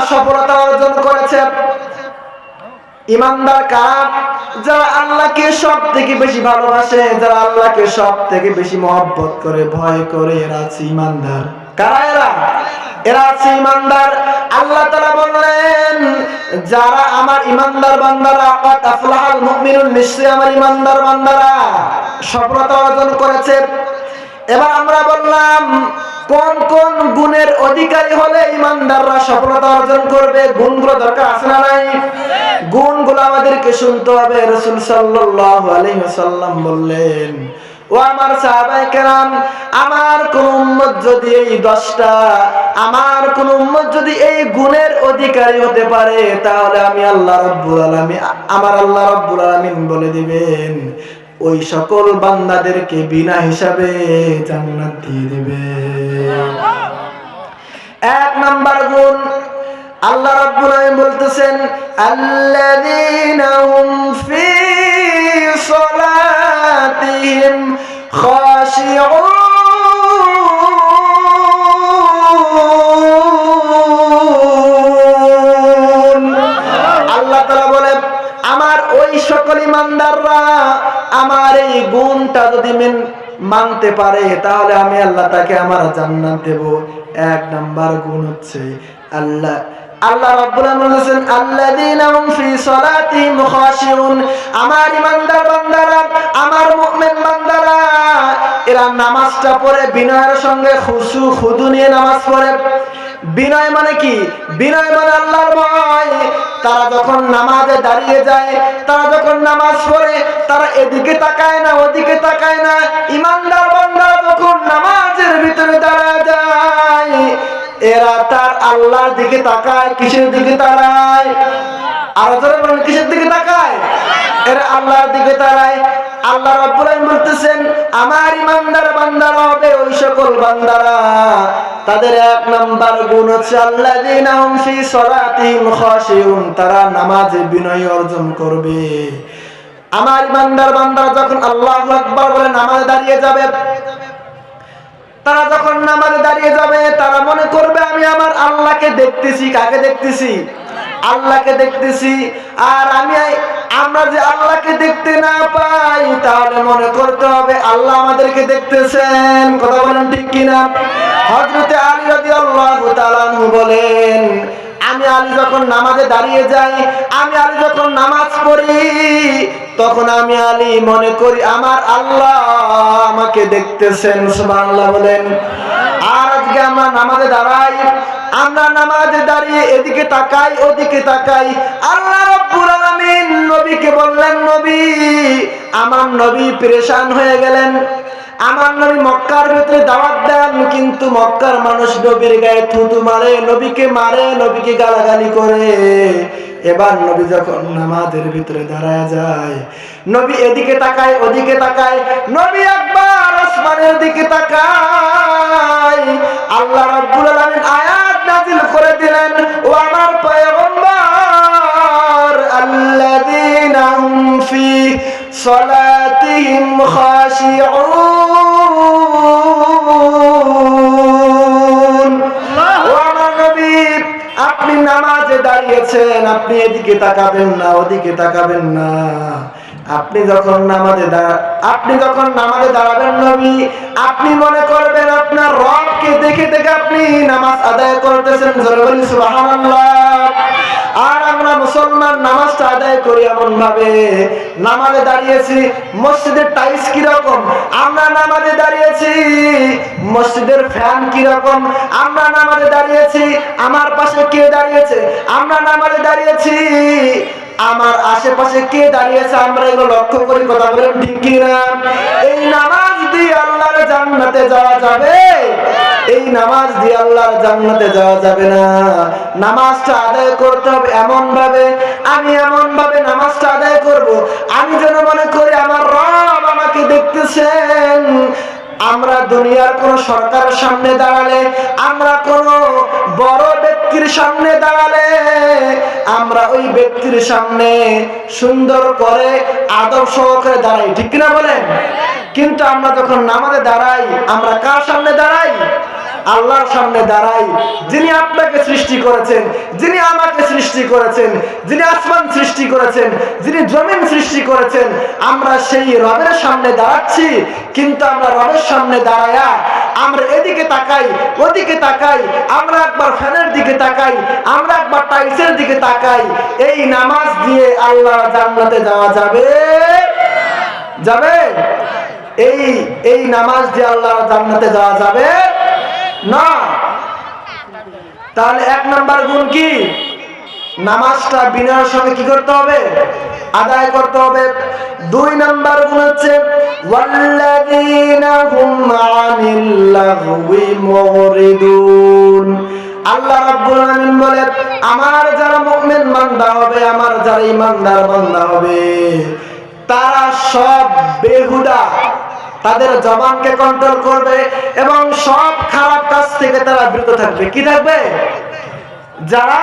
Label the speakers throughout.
Speaker 1: সফলতা অর্জন করেছে। ইমানদার কারা? যারা আল্লাহকে সব থেকে বেশি ভালোবাসে, যারা আল্লাহকে সব থেকে বেশি মহব্বত করে, ভয় করে, এরা আছে ইমানদার। কারা এরা? এরা আছে ইমানদার। আল্লাহ তাআলা বললেন, যারা আমার ইমানদার বান্দারা কাত আফলাহাল মুমিনুন, নিশ্চয়ই আমার ইমানদার বান্দারা সফলতা অর্জন করেছে। এবার আমরা বললাম, কোন কোন গুণের অধিকারী হলে ইমানদাররা সফলতা অর্জন করবে? গুণগুলো দরকার আছে না নাই? গুণগুলো আমাদেরকে শুনতে হবে। রসুল সাল্লাল্লাহু আলাইহি ওয়াসাল্লাম বললেন, ও আমার সাহাবায়ে কেরাম, আমার কোন উম্মত যদি এই দশটা, আমার কোন উম্মত যদি এই গুণের অধিকারী হতে পারে, তাহলে আমি আল্লাহ রাব্বুল আলামিন, আমার আল্লাহ রাব্বুল আলামিন বলে দিবেন। ওই সকল বান্দাদেরকে বিনা হিসাবে জান্নাত দিয়ে দেবে। এক নাম্বার গুণ, আল্লাহ রাব্বুল আলামিন বলতেছেন, আল্লাযীনা হুম ফি খাশিউন। গুণটা যদি মেন মানতে পারে, তাহলে আমি আল্লাহ তাকে আমার জান্নাত দেব। এক নাম্বার গুণ হচ্ছে আল্লাহ আল্লাহ রাব্বুল আলামিন বলেছেন, আল্লাযীনা হুম ফি সালাতিহিম খাশিউন। আমার ইমানদার বান্দারা, আমার মুমিন বান্দারা, এরা নামাজটা পড়ে বিনয়ের সঙ্গে খুশু খুদু নিয়ে নামাজ পড়ে। বিনয় মানে কি? বিনয় মানে আল্লাহর ভয়। তারা যখন নামাজে দাঁড়িয়ে যায়, তারা যখন নামাজ পড়ে, তারা এদিকে তাকায় না, ওদিকে তাকায় না। ইমানদার বান্দারা যখন নামাজের ভিতরে দাঁড়া যায়, এরা তার আল্লাহর দিকে তাকায়, কিসের দিকে তাকায়? আরও জোরে বলেন, কিসের দিকে তাকায়? এরা আল্লাহর দিকে তাকায়। আল্লাহ রাব্বুল বলতেছেন, আমার ইমানদার বান্দারা হবে ওই সকল বান্দারা। তাদের এক নাম্বার গুণ হচ্ছে, আল্লাযীনা হুম ফি সালাতিহিম খাশিউন তারা নামাজে বিনয় অর্জন করবে। আমার ইমানদার বান্দারা যখন আল্লাহু আকবার বলে নামাজে দাঁড়িয়ে যাবে, তারা যখন নামাজে দাঁড়িয়ে যাবে, তারা মনে করবে, আমি আমার আল্লাহকে দেখতেছি, কাকে দেখতেছি? আল্লাহকে দেখতেছি। আর আমি আমরা যে আল্লাহকে দেখতে না পাই, তাহলে মনে করতে হবে আল্লাহ আমাদেরকে দেখতেছেন। কথা বলেন ঠিক কিনা? হযরতে আলী তাআলা আনহু বলেন, আমি আলী যখন নামাজে দাঁড়িয়ে যাই, আমি আলী যখন নামাজ পড়ি, তখন আমি আলী মনে করি আমার আল্লাহ আমাকে দেখতেছেন। সুবহানাল্লাহ বলেন। আর আজকে আমরা নামাজে দাঁড়াই আমরা নামাজে দাঁড়িয়ে এদিকে তাকাই, ওদিকে তাকাই। আল্লাহ রাব্বুল আলামিন নবীকে বললেন, নবী, আমার নবী পেরেশান হয়ে গেলেন। আমার নবী মক্কার দাওয়াত দেন, কিন্তু মক্কার মানুষ নবীর গায়ে থুতু মারে, নবীকে মারে, নবীকে গালাগালি করে। এবার নবী যখন নামাজের ভিতরে দাঁড়ায় যায়, নবী এদিকে তাকায়, ওদিকে তাকায়, নবী একবার আসমানের দিকে তাকায়। আল্লাহ রাব্বুল আলামিন আয়াত নাযিল করে দিলেন, ও আমার পয়গম্বর, আল্লাযীনা হুম ফি সালাতিহিম খাশিউন। আপনি নামাজে দাঁড়িয়েছেন, আপনি এদিকে তাকাবেন না, ওদিকে তাকাবেন না। আপনি যখন নামাজে আপনি যখন নামাজে দাঁড়াবেন নবী, আপনি মনে করবেন আপনার রবকে দেখে দেখে আপনি নামাজ আদায় করতেছেন। আর আমরা মুসলমান নামাজটা আদায় করি এমন ভাবে নামাজে দাঁড়িয়েছি, মসজিদের টাইস কীরকম? আমরা নামাজে দাঁড়িয়েছি, মসজিদের ফ্যান কীরকম? আমরা নামাজে দাঁড়িয়েছি, আমার পাশে কে দাঁড়িয়েছে? আমরা নামাজে দাঁড়িয়েছি আমার আশেপাশে কে দাঁড়িয়েছে আমরা এগুলো লক্ষ্য করি, কথা বলেন ঠিক কিনা? এই নামাজ দিয়ে আল্লাহর জান্নাতে যাওয়া যাবে? এই নামাজ দিয়ে আল্লাহর জান্নাতে যাওয়া যাবে না। নামাজটা আদায় করতে হবে এমন ভাবে আমি এমন ভাবে নামাজটা আদায় করব। আমি যেন মনে করি আমার রব আমাকে দেখতেছেন। আমরা দুনিয়ার কোন সরকারের সামনে দাঁড়ালে, আমরা কোন বড় ব্যক্তির সামনে দাঁড়ালে আমরা ওই ব্যক্তির সামনে সুন্দর করে আদব সহকারে দাঁড়াই, ঠিক কিনা বলেন? কিন্তু আমরা যখন নামাজে দাঁড়াই, আমরা কার সামনে দাঁড়াই? আল্লাহর সামনে দাঁড়াই। যিনি আপনাকে সৃষ্টি করেছেন, যিনি আমাকে সৃষ্টি করেছেন, যিনি আসমান সৃষ্টি করেছেন, যিনি জমিন সৃষ্টি করেছেন, আমরা সেই রবের সামনে দাঁড়াচ্ছি, কিন্তু আমরা রবের সামনে দাঁড়ায়া আমরা এদিকে তাকাই, ওদিকে তাকাই, আমরা একবার ফ্যানের দিকে তাকাই, আমরা একবার টাইসের দিকে তাকাই। এই নামাজ দিয়ে আল্লাহ জান্নাতে যাওয়া যাবে? যাবে? এই এই নামাজ দিয়ে আল্লাহ জান্নাতে যাওয়া যাবে? না। তাহলে এক নাম্বার গুণ কি? নামাজটা বিনয়ের সঙ্গে কি করতে হবে? আদায় করতে হবে। দুই নাম্বার গুণ হচ্ছে ওয়াল্লাযীনা হুম আনিল লাগওয়ি মুরিদুন আল্লাহ রাব্বুল আলামিন বলে আমার যারা মুমিন বান্দা হবে, আমার যারা ঈমানদার বান্দা হবে, তারা সব বেহুদা। তাদের জবানকে কন্ট্রোল করবে এবং সব খারাপ কাজ থেকে তারা বিরত থাকবে। কি থাকবে? যারা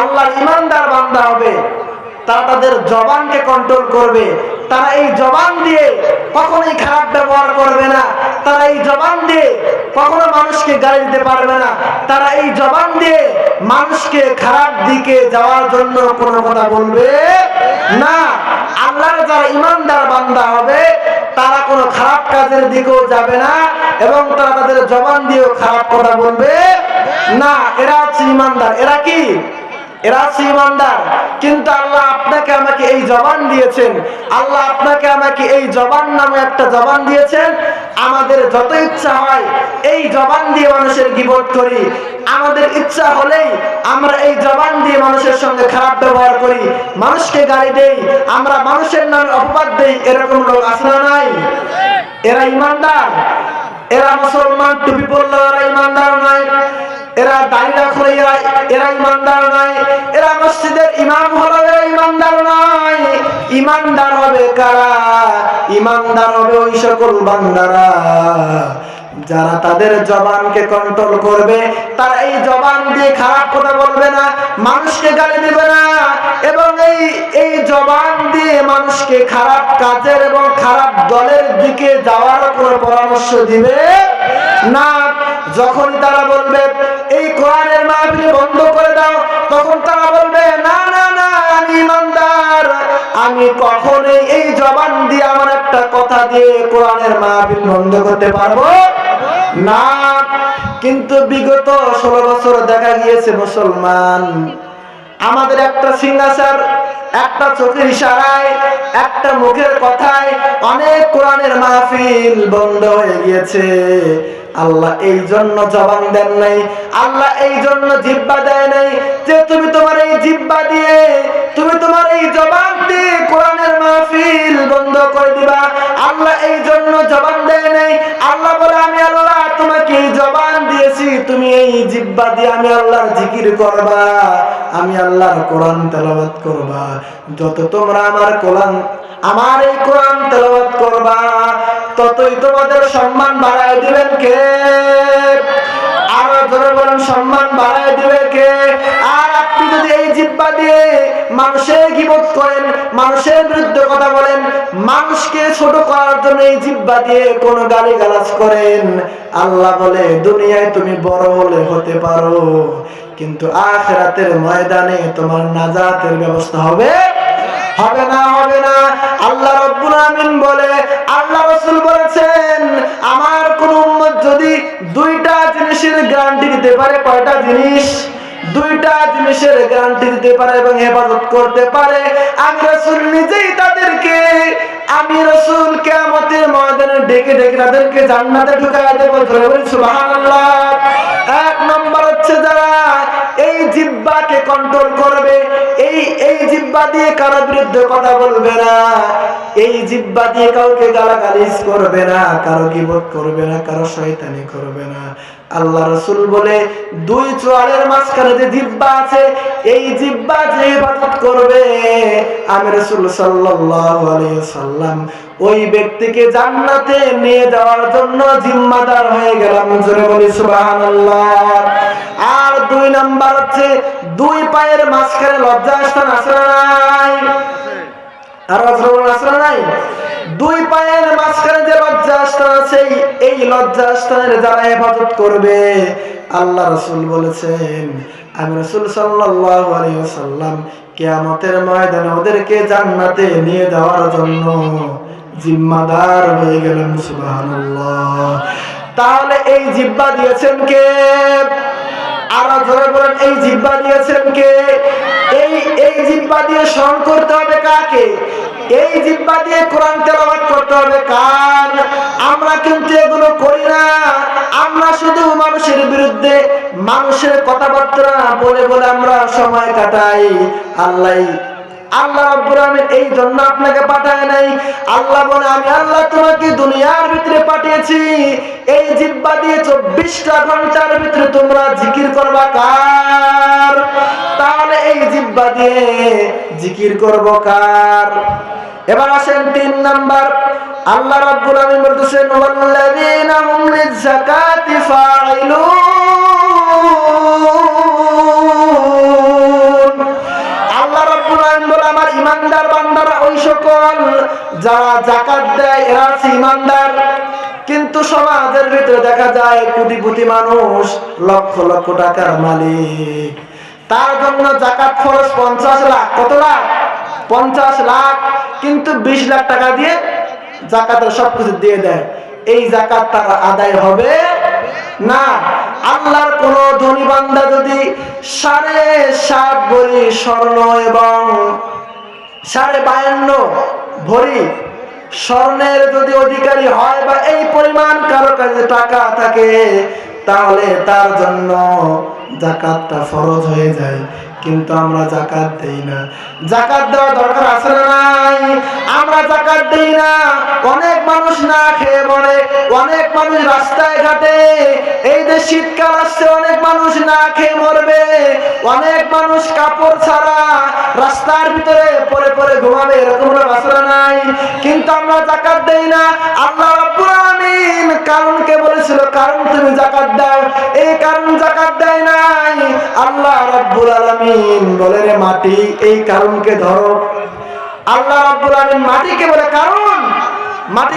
Speaker 1: আল্লাহর ইমানদার বান্দা হবে, তারা তাদের জবানকে কন্ট্রোল করবে। তারা এই জবান দিয়ে কখনোই খারাপ ব্যবহার করবে না। তারা এই জবান দিয়ে কখনো মানুষকে গালি দিতে পারবে না। তারা এই জবান দিয়ে মানুষকে খারাপ দিকে যাওয়ার জন্য কোনো কথা বলবে না। আল্লাহর যারা ইমানদার বান্দা হবে, তারা কোনো খারাপ কাজের দিকেও যাবে না এবং তারা তাদের জবান দিয়েও খারাপ কথা বলবে না। এরা হচ্ছে ইমানদার। এরা কি? আমাদের যত ইচ্ছা হয়, এই জবান দিয়ে মানুষের করি। আমাদের ইচ্ছা হলেই আমরা এই জবান দিয়ে মানুষের সঙ্গে খারাপ ব্যবহার করি। মানুষকে গালি দেই, আমরা মানুষের নামে অপবাদ দেই, এরকম লোক নাই? এরা ইমানদার। এরা মুসলমান, টুপি পড়ল এরা ইমানদার নয়। এরা দাড়ি রাখল এরা ইমানদার নয় এরা মসজিদের ইমাম হলো, এরা ইমানদার নয় ইমানদার হবে কারা? ইমানদার হবে ওই সকল বান্দারা। যারা তাদের জবানকে কন্ট্রোল করবে, তারা এই জবান দিয়ে খারাপ কথা বলবে না, মানুষকে গালি দিবে না, এবং এই এই জবান দিয়ে মানুষকে খারাপ কাজের এবং খারাপ দলের দিকে যাওয়ার কোনো পরামর্শ দিবে না। যখন তারা বলবে, এই কোরআনের মাহফিল বন্ধ করে দাও, তখন তারা বলবে, না না না, আমি ইমানদার। আমি কখনোই এই জবান দিয়ে আমার একটা কথা দিয়ে কোরআনের মাহফিল বন্ধ করতে পারব না। কিন্তু বিগত ষোলো বছর দেখা গিয়েছে মুসলমান। আমাদের একটা সিগনেচার একটা চোখের ইশারায়, একটা মুখের কথায় অনেক কোরআনের মাহফিল বন্ধ হয়ে গিয়েছে। আল্লাহ এই জন্য জবান দেন নাই, আল্লাহ এই জন্য জিব্বা দেয় নাই যে তুমি তোমার এই জিব্বা দিয়ে, তুমি তোমার এই জবান দিয়ে কোরআনের মাহফিল বন্ধ করে দিবা। আল্লাহ এই জন্য জবান দেয় নাই, আল্লাহ বলে, আমি আল্লাহ তোমাকে এই জবান দিয়েছি, তুমি এই জিব্বা দিয়ে আমি আল্লাহর জিকির করবা, আমি আল্লাহর কোরআন তেলাওয়াত করবা। যত তোমরা আমার কোরআন আমার এই কোরআন তেলাওয়াত করবা, ততই তোমাদের সম্মান বাড়ায় দিবেন কে? আরও ধরে বলেন, সম্মান বাড়ায় দিবে কে? আর আপনি যদি এই জিব্বা দিয়ে মানুষের গিবত করেন, মানুষের বিরুদ্ধে কথা বলেন, মানুষকে ছোট করার জন্য এই জিব্বা দিয়ে কোন গালি গালাজ করেন, আল্লাহ বলে, দুনিয়ায় তুমি বড় হলে হতে পারো, কিন্তু আখ আখরাতের ময়দানে তোমার নাজাতের ব্যবস্থা হবে হবে না। আল্লাহ রব্বুল আমিন বলে, আল্লাহ রাসূল বলেছেন, আমার কোন উম্মত যদি দুইটা জিনিসের গ্যারান্টি দিতে পারে, কয়টা জিনিস? দুইটা জিনিসের গ্যারান্টি দিতে পারে এবং হেফাজত করতে পারে। আমি রাসূল নিজেই তাদেরকে, আমি রাসূল কিয়ামতের ময়দানে ডেকে ডেকে তাদেরকে জান্নাতে ঢুকায় দেব, ধরে বলি এক নম্বর হচ্ছে যারা এই জিব্বাকে কন্ট্রোল করবে জিব্বা দিয়ে কারও বিরুদ্ধে কথা বলবে না। এই জিব্বা দিয়ে কাউকে গালাগালিজ করবে না, কারও গিবত করবে না, কারও শয়তানি করবে না। আল্লাহ রসুল বলে, দুই চোয়ালের মাঝখানে যে জিব্বা আছে, এই জিব্বা যে হেফাজত করবে, আমি রসুল সাল্লাল্লাহু সাল্লাম ওই ব্যক্তিকে জান্নাতে নিয়ে যাওয়ার জন্য জিম্মাদার হয়ে গেলাম। জোরে বলি, সুবহানাল্লাহ। আর দুই নাম্বার হচ্ছে দুই পায়ের মাঝখানে লজ্জাস্থান আছে নাই? নাই? আমি কিয়ামতের ময়দানে ওদেরকে জান্নাতে নিয়ে যাওয়ার জন্য জিম্মাদার হয়ে গেলেন, সুবহানাল্লাহ। তাহলে এই জিব্বা দিয়েছেন কে? এই কে? এই এই করতে হবে কাকে? এই দিয়ে করতে হবে কার? আমরা কিন্তু এগুলো করি না। আমরা শুধু মানুষের বিরুদ্ধে মানুষের কথাবার্তা বলে বলে আমরা সময় কাটাই। আল্লাহ আল্লাহ রাব্বুল আলামিন এই জন্য আপনাকে পাঠায় নাই। আল্লাহ বলে, আমি আল্লাহ তোমাকে দুনিয়ার ভিতরে পাঠিয়েছি। এই জিব্বা দিয়ে চব্বিশটা ঘণ্টার ভিতরে তোমরা জিকির করবা কার? তাহলে এই জিব্বা দিয়ে জিকির করব কার? এবার আসেন তিন নাম্বার। আল্লাহ রাব্বুল আলামিন বলতেছেন, ওয়াল্লাযীনা হুম লিয-যাকাতি ফাইলুন ইমানদার ওই সকল যারা যাকাত দেয় এরা ইমানদার। কিন্তু সমাজের ভিতরে দেখা যায় কোটিপতি মানুষ, লক্ষ লক্ষ টাকার মালিক। তার জন্য জাকাত খরচ পঞ্চাশ লাখ, কত লাখ? পঞ্চাশ লাখ। কিন্তু বিশ লাখ টাকা দিয়ে জাকাতের সবকিছু দিয়ে দেয়। এই জাকাত তার আদায় হবে না। আল্লাহর কোন ধনী বান্দা যদি সাড়ে সাত ভরি স্বর্ণ এবং সাড়ে বায়ান্ন ভরি স্বর্ণের যদি অধিকারী হয় বা এই পরিমাণ কারও কাছে টাকা থাকে, তাহলে তার জন্য জাকাতটা ফরজ হয়ে যায়। কিন্তু আমরা জাকাত দেই না। জাকাত দেওয়া দরকার আছে না নাই? আমরা জাকাত দেই না। অনেক মানুষ না খেয়ে মরে, অনেক মানুষ রাস্তায় ঘাটে। এই যে শীতকাল আসছে, অনেক মানুষ না খেয়ে মরবে। অনেক মানুষ কাপড় ছাড়া রাস্তার ভিতরে পরে পরে ঘুমাবে, এরকম বাসনা নাই? কিন্তু আমরা জাকাত দেই না। আল্লাহ রাব্বুল আলামিন কারণকে বলেছিল, কারণ তুমি জাকাত দাও। এই কারণ জাকাত দেয় নাই। আল্লাহ রাব্বুল আলামিন বলে রে মাটি এই কারণকে ধরো। আল্লাহ রাব্বুল আলামিন মাটিকে বলে কারণ। মাটি